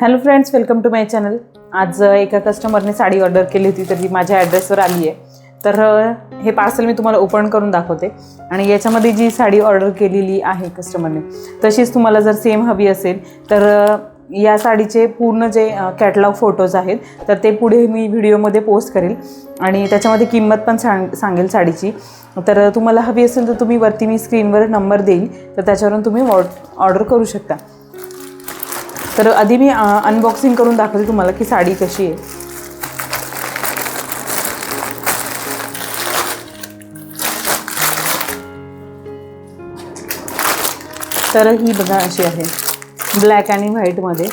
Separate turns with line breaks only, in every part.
Hello friends welcome to my channel. आज एका कस्टमरने sari order केली होती तर ती माझ्या ॲड्रेसवर आली आहे. तर हे पार्सल मी तुम्हाला ओपन करून दाखवते. आणि याच्यामध्ये जी साडी ऑर्डर केलेली आहे कस्टमरने तशीच तुम्हाला जर सेम हवी असेल तर या साडीचे पूर्ण जे कॅटलॉग फोटोज आहेत तर ते पुढे मी व्हिडिओमध्ये पोस्ट करेल. आणि त्याच्यामध्ये किंमत पण सांग सांगेल साडीची. तर तुम्हाला हवी असेल तर तुम्ही वरती मी स्क्रीनवर नंबर देईल. तर त्याच्यावरून तुम्ही ऑर्डर करू शकता. तर आधी मी अनबॉक्सिंग करून दाखवते तुम्हाला की साडी कशी आहे. तर ही बघा अशी आहे. ब्लॅक आणि व्हाईटमध्ये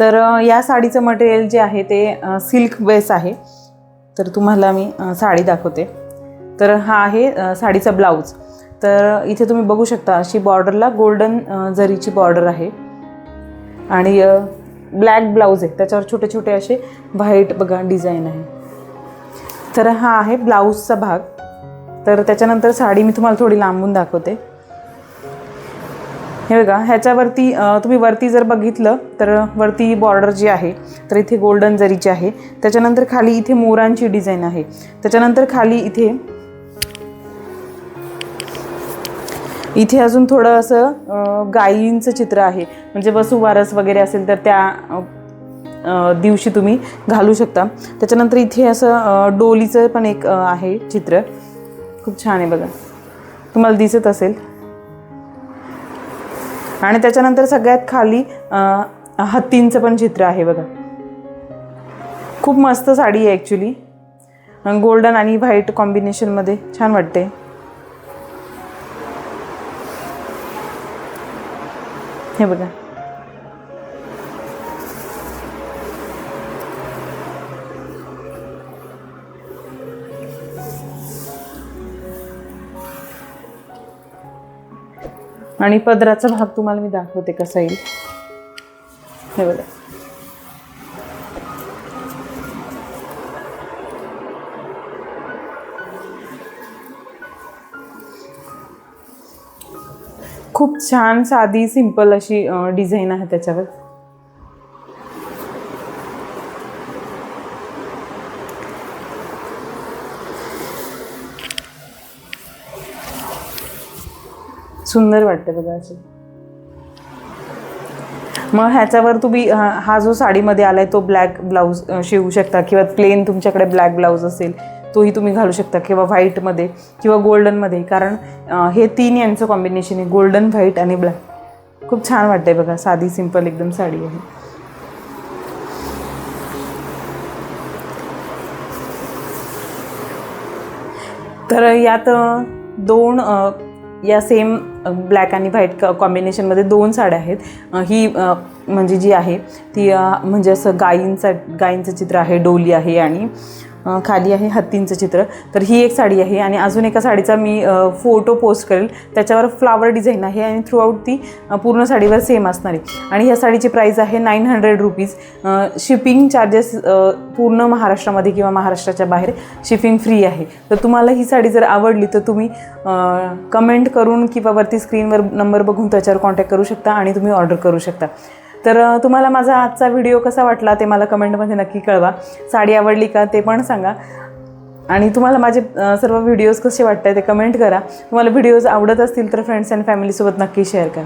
तर या साडीचं मटेरियल जे आहे ते सिल्क बेस आहे. तर तुम्हाला मी साडी दाखवते. तर हा आहे साडीचा ब्लाऊज तर इथे तुम्ही बघू शकता अशी बॉर्डरला गोल्डन जरीची बॉर्डर आहे. आणि ब्लॅक ब्लाऊज आहे. त्याच्यावर छोटे छोटे असे व्हाईट बघा डिझाईन आहे. तर हा आहे ब्लाऊजचा भाग. तर त्याच्यानंतर साडी मी तुम्हाला थोडी लांबून दाखवते. हे बघा ह्याच्यावरती तुम्ही वरती जर बघितलं तर वरती बॉर्डर जी आहे तर इथे गोल्डन जरीची आहे. त्याच्यानंतर खाली इथे मोरांची डिझाईन आहे. त्याच्यानंतर खाली इथे इथे अजून थोडं असं गायींचं चित्र आहे. म्हणजे वसुवारस वगैरे असेल तर त्या दिवशी तुम्ही घालू शकता. त्याच्यानंतर इथे असं डोलीचं पण एक आहे चित्र. खूप छान आहे बघा. तुम्हाला दिसत असेल. आणि त्याच्यानंतर सगळ्यात खाली हत्तींचं पण चित्र आहे बघा. खूप मस्त साडी आहे ॲक्च्युली गोल्डन आणि व्हाईट कॉम्बिनेशनमध्ये छान वाटते. हे बघा. आणि पदराचा भाग तुम्हाला मी दाखवते कसा येईल. हे बघा. खूप छान साधी सिंपल अशी डिझाईन आहे त्याच्यावर. सुंदर वाटते बघा असं. मग ह्याच्यावर तुम्ही हा जो साडीमध्ये आलाय तो ब्लॅक ब्लाऊज शिवू शकता किंवा प्लेन तुमच्याकडे ब्लॅक ब्लाऊज असेल तोही तुम्ही घालू शकता किंवा व्हाईटमध्ये किंवा गोल्डनमध्ये कारण हे तीन यांचं कॉम्बिनेशन आहे गोल्डन व्हाईट आणि ब्लॅक खूप छान वाटतंय बघा साधी सिंपल एकदम साडी आहे. तर यात दोन या सेम ब्लॅक आणि व्हाईट कॉम्बिनेशनमध्ये दोन साड्या आहेत. ही म्हणजे जी आहे ती म्हणजे असं गायींचा गायींचं चित्र आहे डोली आहे आणि खाली आहे हत्तींचं चित्र. तर ही एक साडी आहे आणि अजून एका साडीचा मी फोटो पोस्ट करेल. त्याच्यावर फ्लावर डिझाईन आहे आणि थ्रूआउट ती पूर्ण साडीवर सेम असणार आहे. आणि ह्या साडीची प्राईस आहे nine hundred rupees shipping charges पूर्ण महाराष्ट्रामध्ये किंवा महाराष्ट्राच्या बाहेर शिपिंग फ्री आहे. तर तुम्हाला ही साडी जर आवडली तर तुम्ही कमेंट करून किंवा वरती स्क्रीनवर नंबर बघून त्याच्यावर कॉन्टॅक्ट करू शकता आणि तुम्ही ऑर्डर करू शकता. तर तुम्हाला माझा आजचा व्हिडिओ कसा वाटला ते मला कमेंटमध्ये नक्की कळवा. साडी आवडली का ते पण सांगा. आणि तुम्हाला माझे सर्व व्हिडिओज कसे वाटत आहे ते कमेंट करा. तुम्हाला व्हिडिओज आवडत असतील तर फ्रेंड्स अँड फॅमिलीसोबत नक्की शेअर करा.